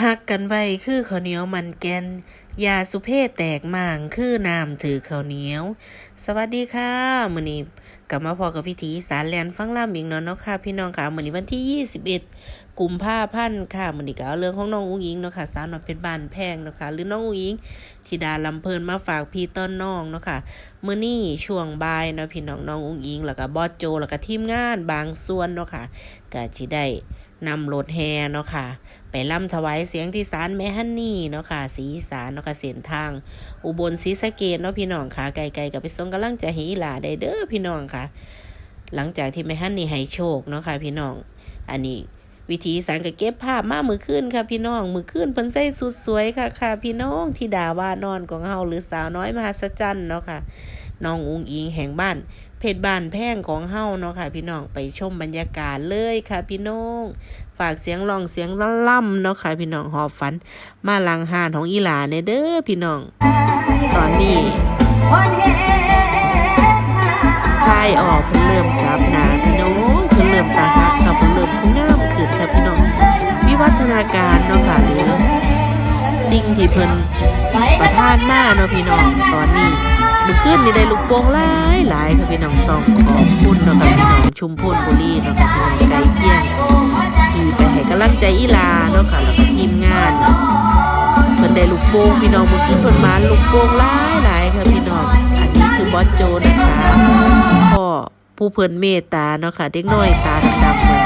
ฮักกันไว้คือข้าวเหนียวมันแกน ยาสุเพศแตกม่างคือน้ำถือข้าวเหนียว สวัสดีค่ะมื้อนี้กลับมาพอกับวิถีสารแลนฟังล่ำอีกเนาะเนาะค่ะ พี่น้องค่ะมื้อนี้วันที่ 21 กุมภาพันธ์ค่ะมื้อนี้ก็เอาเรื่องของน้องอุ้งอิงเนาะค่ะสาวน้อยเพชรบ้านแพงเนาะค่ะหรือน้องอุ้งอิงธิดาลำเพลินมาฝากพี่ต้นน้องเนาะค่ะมื้อนี้ช่วงบ่ายเนาะพี่น้องน้องอุ้งอิงแล้วก็บอสโจแล้วก็ทีมงานบางส่วนเนาะค่ะก็สิได้นำรถแฮเนาะค่ะ ไปล่ำถวายเสียงที่ศาลแม่ฮันนี่เนาะค่ะสีอีสานเนาะค่ะเส้นทาง อุบลศรีสะเกดเนาะพี่น้องค่ะไกลๆกับไปส่งกำลังใจให้อีหลาได้เด้อพี่น้องค่ะ หลังจากที่แม่ฮันนี่ให้โชคเนาะค่ะพี่น้อง อันนี้วิธีสารก็เก็บภาพมามือขึ้นค่ะพี่น้อง มือขึ้นเพิ่นใส่สุดสวยค่ะค่ะ พี่น้องที่ดาว่านอนของเฮาหรือสาวน้อยมหัศจรรย์เนาะค่ะ น้องอุงอิงแห่งบ้าน เพชรบ้านแพงของเฮาเนาะค่ะ พี่น้องไปชมบรรยากาศเลยค่ะ พี่น้อง ฝากเสียงร้องเสียงล่ำเนาะค่ะ พี่น้องหอบฝัน มาลังหานของอีหลาในเด้อพี่น้อง ตอนนี้คลายออกเพิ่นเริ่มจับหนาพี่น้องเพิ่นเริ่มตาฮักค่ะเพิ่นเริ่มผู้งามขึ้นค่ะพี่น้องวิวัฒนาการเนาะค่ะหรือสิ่งที่เพิ่นประทานมาเนาะพี่น้องตอนนี้ มือขึ้นนี่ได้ลูกโป่งหลายหลายค่ะพี่น้องต้องขอบคุณเนาะค่ะพี่น้องชุมพลบุรีเนาะค่ะพี่น้องไกลเคียงที่ไปให้กำลังใจอีลาเนาะค่ะแล้วก็ทีมงานเพิ่นได้ลูกโป่งพี่น้องมือขึ้นเพิ่นมาลูกโป่งหลายหลายค่ะพี่น้องอันนี้คือบอสโจนะคะพ่อผู้เพิ่นเมตตาเนาะค่ะเด็กน้อยตาดำๆเหมือน